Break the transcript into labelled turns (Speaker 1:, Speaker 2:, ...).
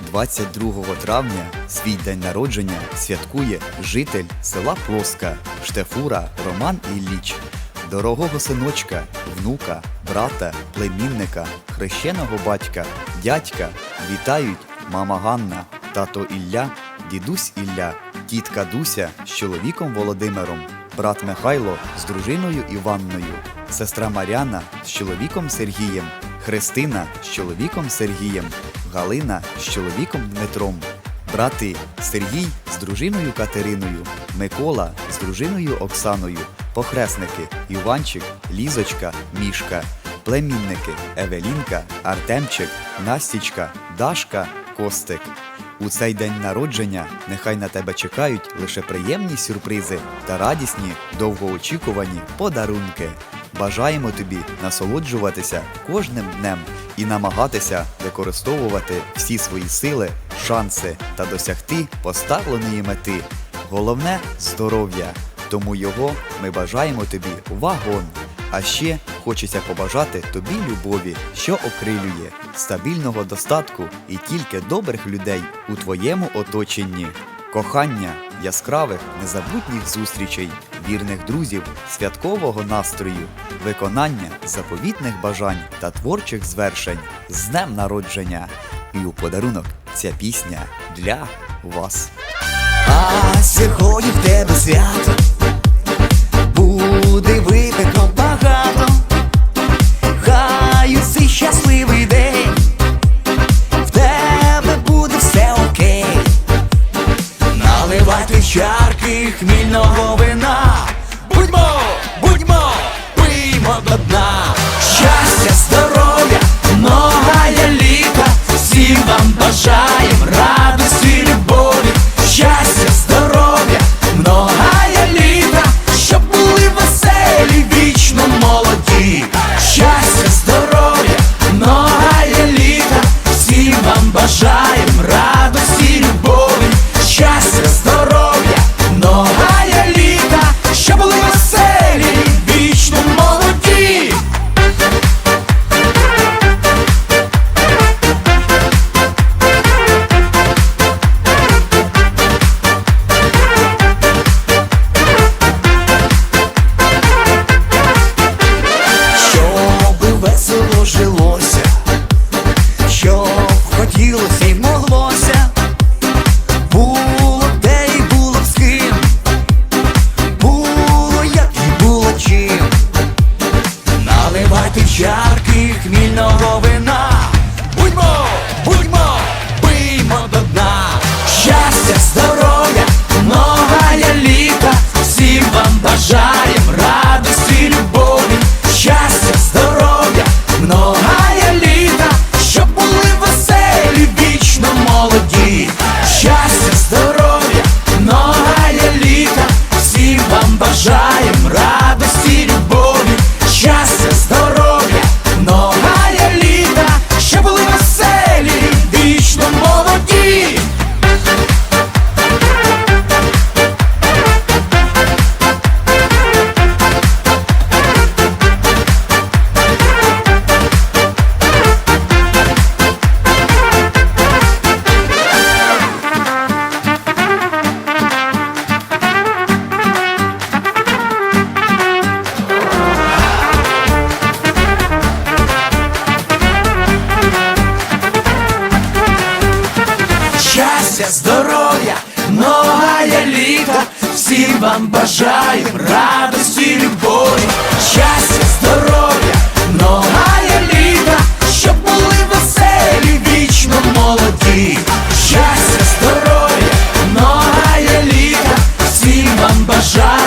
Speaker 1: 22 травня свій день народження святкує житель села Плоска Штефура Роман Ілліч. Дорогого синочка, внука, брата, племінника, хрещеного батька, дядька вітають мама Ганна, тато Ілля, дідусь Ілля, тітка Дуся з чоловіком Володимиром, брат Михайло з дружиною Іванною, сестра Маряна з чоловіком Сергієм, Христина з чоловіком Сергієм, Галина з чоловіком Дмитром, брати Сергій з дружиною Катериною, Микола з дружиною Оксаною, похресники Іванчик, Лізочка, Мішка, племінники Евелінка, Артемчик, Настічка, Дашка, Костик. У цей день народження нехай на тебе чекають лише приємні сюрпризи та радісні, довгоочікувані подарунки. Бажаємо тобі насолоджуватися кожним днем і намагатися використовувати всі свої сили, шанси та досягти поставленої мети. Головне здоров'я. Тому його ми бажаємо тобі вагон. А ще хочеться побажати тобі любові, що окрилює, стабільного достатку і тільки добрих людей у твоєму оточенні, кохання, яскравих, незабутніх зустрічей, вірних друзів, святкового настрою, виконання заповітних бажань та творчих звершень з днем народження. І у подарунок ця пісня для вас.
Speaker 2: А сьогодні в тебе свято щастя, здоров'я, новая літа, всім вам бажаю радості, любові, щастя, здоров'я, новая літа, щоб були веселі, вічно молоді, щастя, здоров'я, новая літа, всім вам бажаю.